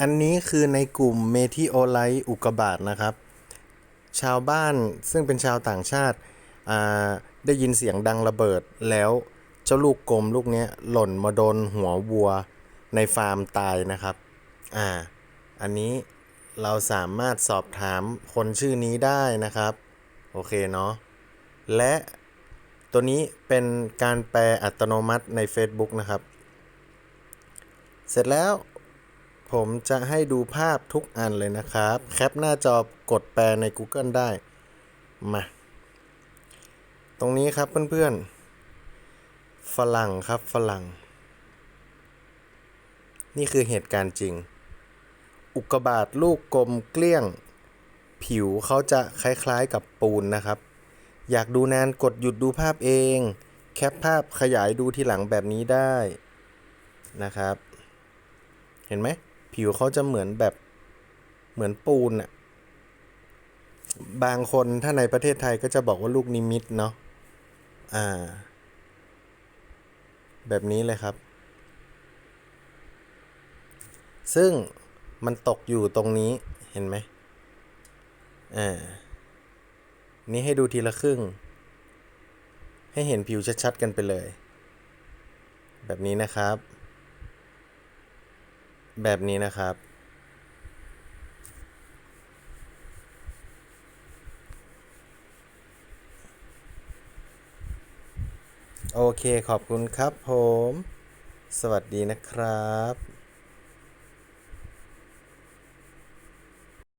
อันนี้คือในกลุ่มเมทิโอไลท์อุกบาตนะครับ ชาวบ้านซึ่งเป็นชาวต่างชาติาได้ยินเสียงดังระเบิดแล้วเจ้าลูกกลมลูกเนี้ยหล่นมาโดนหัววัวในฟาร์มตายนะครับ อ่า อันนี้เราสามารถสอบถามคนชื่อนี้ได้นะครับ โอเคเนาะ และตัวนี้เป็นการแปลอัตโนมัติใน Facebook นะครับ เสร็จแล้ว ผมจะให้ดูภาพทุกอันเลยนะครับ แคปหน้าจอกดแปลใน Google ได้ มา ตรงนี้ครับเพื่อนๆ ฝรั่งครับฝรั่ง นี่คือเหตุการณ์จริง อุกกาบาตลูกกลมเกลี้ยง ผิวเขาจะคล้ายๆกับปูนนะครับ อยากดูนานกดหยุดดูภาพเอง แคปภาพขยายดูทีหลังแบบนี้ได้นะครับ เห็นไหม ผิวเขาจะเหมือนแบบเหมือนปูนอะบางคนถ้าในประเทศไทยก็จะบอกว่าลูกนิมิตเนาะอ่า แบบนี้เลยครับ ซึ่งมันตกอยู่ตรงนี้เห็นไหมอ่า นี่ให้ดูทีละครึ่ง ให้เห็นผิวชัดๆกันไปเลย แบบนี้นะครับ แบบนี้นะครับ โอเคขอบคุณครับผม สวัสดีนะครับ